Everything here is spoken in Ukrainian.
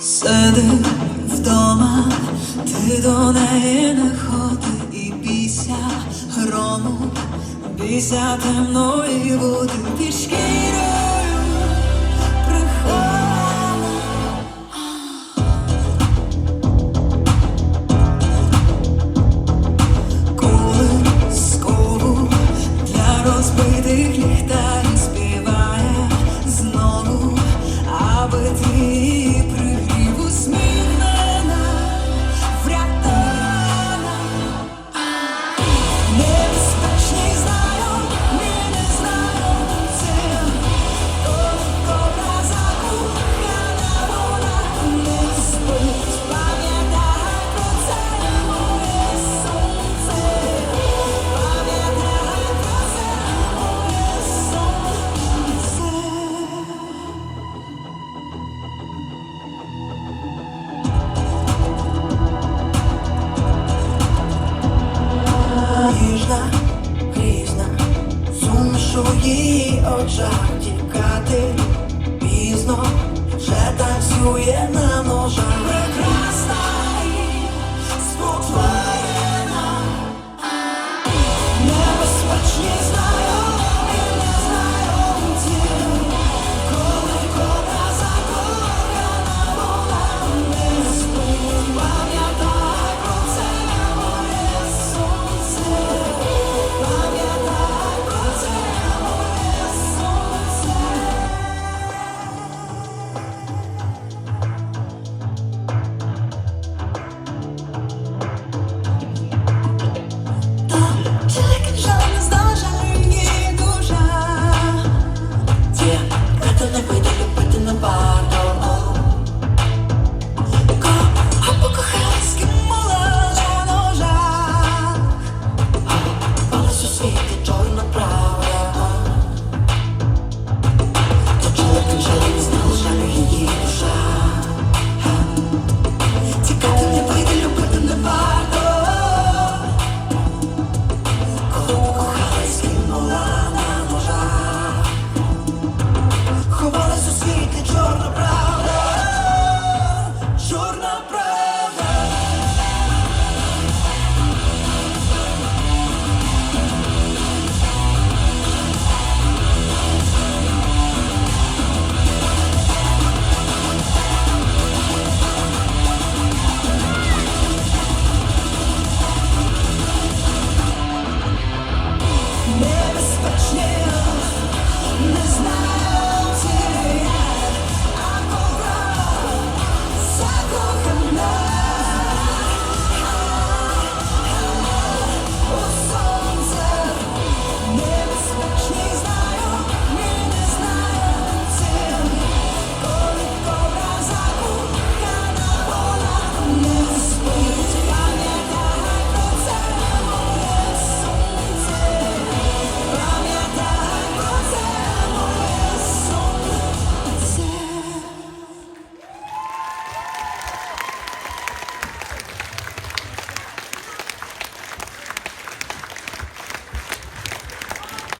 Сиди вдома, ти до неї не ходи і бійся грому, бійся темної води під аби Грізна, суміш у її очах тікати пізно, вже танцює на ножах.